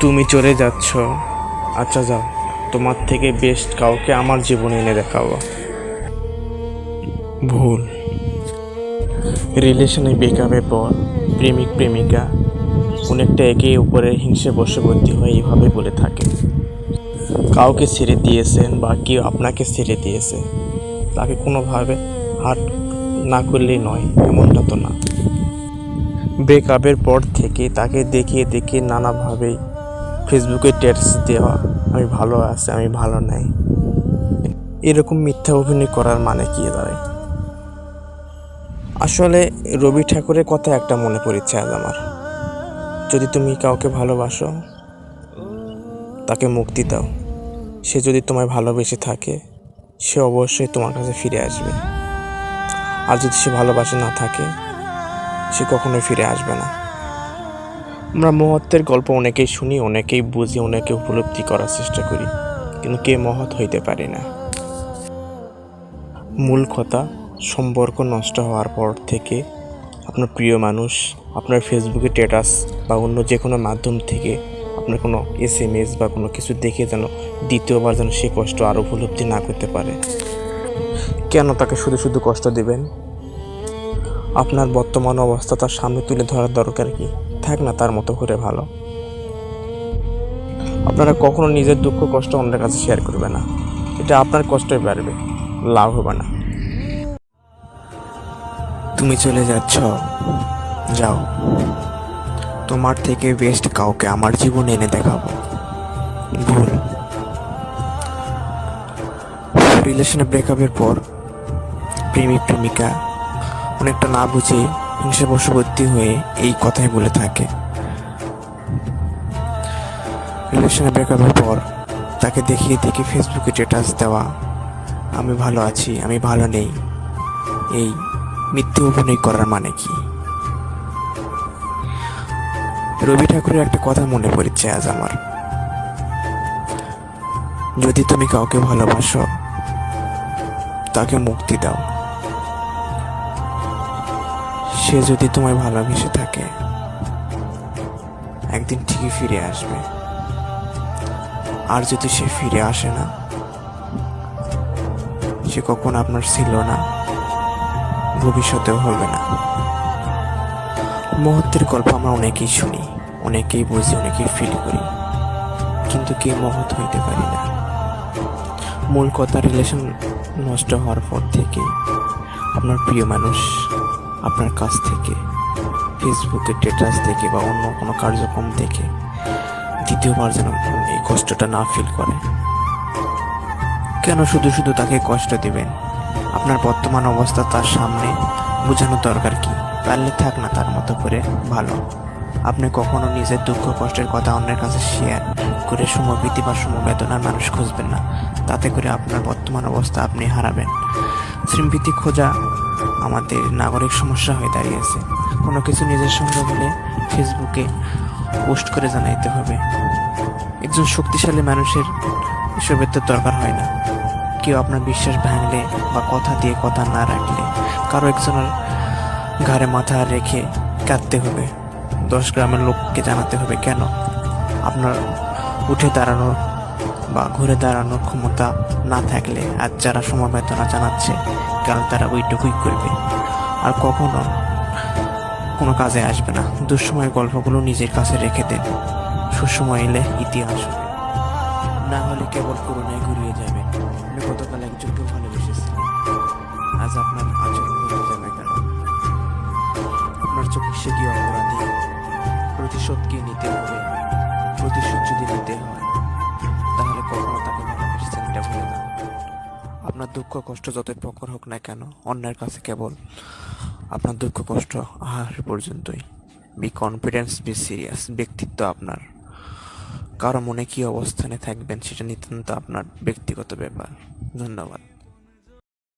তুমি চলে যাচ্ছ। আচ্ছা যাও। তোমার থেকে বেস্ট কাউকে আমার জীবনে এনে দেখাবো। ভুল। রিলেশনে ব্রেকআপের পর প্রেমিক, প্রেমিকা, অনেকটা একে উপরে হিংসে বশবর্তী হয়ে এইভাবে বলে থাকে। কাউকে ছেড়ে দিয়েছেন বা কেউ আপনাকে ছেড়ে দিয়েছে, তাকে কোনোভাবে হাট না করলেই নয়, এমনটা তো না। ব্রেকআপের পর থেকে তাকে দেখিয়ে দেখিয়ে নানাভাবেই ফেসবুকে টেক্স দেওয়া, আমি ভালো আছি, আমি ভালো নাই। এরকম মিথ্যা অভিনয় করার মানে কি দাঁড়ায়? আসলে রবি ঠাকুরের কথা একটা মনে পড়েছে আজ আমার। যদি তুমি কাউকে ভালোবাসো, তাকে মুক্তি দাও। সে যদি তোমায় ভালোবেসে থাকে, সে অবশ্যই তোমার কাছে ফিরে আসবে। আর যদি সে ভালোবাসে না থাকে, সে কখনোই ফিরে আসবে না। আমরা মহত্বের গল্প অনেকেই শুনি, অনেকেই বুঝি, অনেকে উপলব্ধি করার চেষ্টা করি। কিন্তু কে মহৎ হইতে পারে না? মূল কথা, সম্পর্ক নষ্ট হওয়ার পর থেকে আপনার প্রিয় মানুষ, আপনার ফেসবুকে স্ট্যাটাস বা অন্য যে কোনো মাধ্যম থেকে আপনার কোনো এস এম এস বা কোনো কিছু দেখে যেন দ্বিতীয়বার যেন সে কষ্ট আর উপলব্ধি না করতে পারে। কেন তাকে শুধু শুধু কষ্ট দিবেন? আপনার বর্তমান অবস্থা তার সামনে তুলে ধরার দরকার কি? থাক না, তার মতো করে ভালো। আপনারা কখনো নিজের দুঃখ, কষ্ট অন্যের কাছে শেয়ার করবে না। এটা আপনার কষ্টই বাড়বে, লাভ হবে না। তুমি চলে যাচ্ছ। যাও। তোমার থেকে বেস্ট কাউকে আমার জীবনে এনে দেখাবো। ভুল। রিলেশনে ব্রেকআপের পর, প্রেমিক, প্রেমিকা, অনেকটা না বুঝে হিংসা বশবর্তী হয়ে এই কথাই বলে থাকে। রিলেশনে ব্রেকআপের পর তাকে দেখিয়ে দেখে ফেসবুকে স্ট্যাটাস দেওয়া, আমি ভালো আছি, আমি ভালো নেই। এই মিথ্যে অভিনয় করার মানে কি? রবি ঠাকুরের একটা কথা মনে পড়ছে আজ আমার। যদি তুমি কাউকে ভালোবাসো, তাকে মুক্তি দাও। সে যদি তোমায় ভালোবেসে থাকে, একদিন ঠিকই ফিরে আসবে। আর যদি সে ফিরে আসে না, সে কখন আপনার ছিল না, ভবিষ্যতেও হবে না। মুহূর্তের গল্প আমরা অনেকেই শুনি, অনেকেই বুঝি, অনেকেই ফিল করি। কিন্তু কে মহৎ হইতে পারি না। মূল কথা রিলেশন নষ্ট হওয়ার পর থেকে, আপনার প্রিয় মানুষ আপনার কাছ থেকে ফেসবুকে স্ট্যাটাস দেখে বা অন্য কোনো কার্যক্রম দেখে দ্বিতীয়বার যেন এই কষ্টটা না ফিল করে। কেন শুধু শুধু তাকে কষ্ট দিবেন? আপনার বর্তমান অবস্থা তার সামনে বোঝানো দরকার কি? পারলে থাক না তার মতো করে, ভালো। আপনি কখনো নিজের দুঃখ, কষ্টের কথা অন্যের কাছে শেয়ার করে সমভীতি বা সমবেদনার মানুষ খুঁজবেন না। তাতে করে আপনার বর্তমান অবস্থা আপনি হারাবেন। শৃঙ্খীতি খোঁজা আমাদের নাগরিক সমস্যা হয়ে দাঁড়িয়েছে কোনো কিছু নিজের সঙ্গে হলে ফেসবুকে পোস্ট করে জানাইতে হবে। একজন শক্তিশালী মানুষের এসবের তো দরকার হয় না। কেউ আপনার বিশ্বাস ভাঙলে বা কথা দিয়ে কথা না রাখলে কারও একজনের ঘাড়ে মাথা রেখে কাঁদতে হবে। দশ গ্রামের লোককে জানাতে হবে, কেন? আপনার উঠে দাঁড়ানোর বা ঘুরে দাঁড়ানোর ক্ষমতা না থাকলে আজ যারা সমবেদনা জানাচ্ছে, কাল তারা ওইটুকুই করবে। আর কখনো কোনো কাজে আসবে না। দুঃসময় গল্পগুলো নিজের কাছে রেখে দেন। সুসময় এলে ইতিহাস না হলে কেবল করোনায় ঘুরিয়ে যাবে। আপনি গতকাল একজনকে ভালোবেসেছিলেন আজ আপনার আচরণ বদলে যাবে কেন আপনার চোখে সে কি অপরাধী? প্রতিশোধ কি নিতে হবে? প্রতিশোধ যদি নিতে হয় এটা ভুলে না আপনার দুঃখ, কষ্ট যতই প্রখর হোক না কেন, অন্যের কাছে কেবল আপনার দুঃখ, কষ্ট আহার পর্যন্তই। বি কনফিডেন্স বি সিরিয়াস ব্যক্তিত্ব আপনার। কারও মনে কী অবস্থানে থাকবেন, সেটা নিতান্ত আপনার ব্যক্তিগত ব্যাপার। ধন্যবাদ।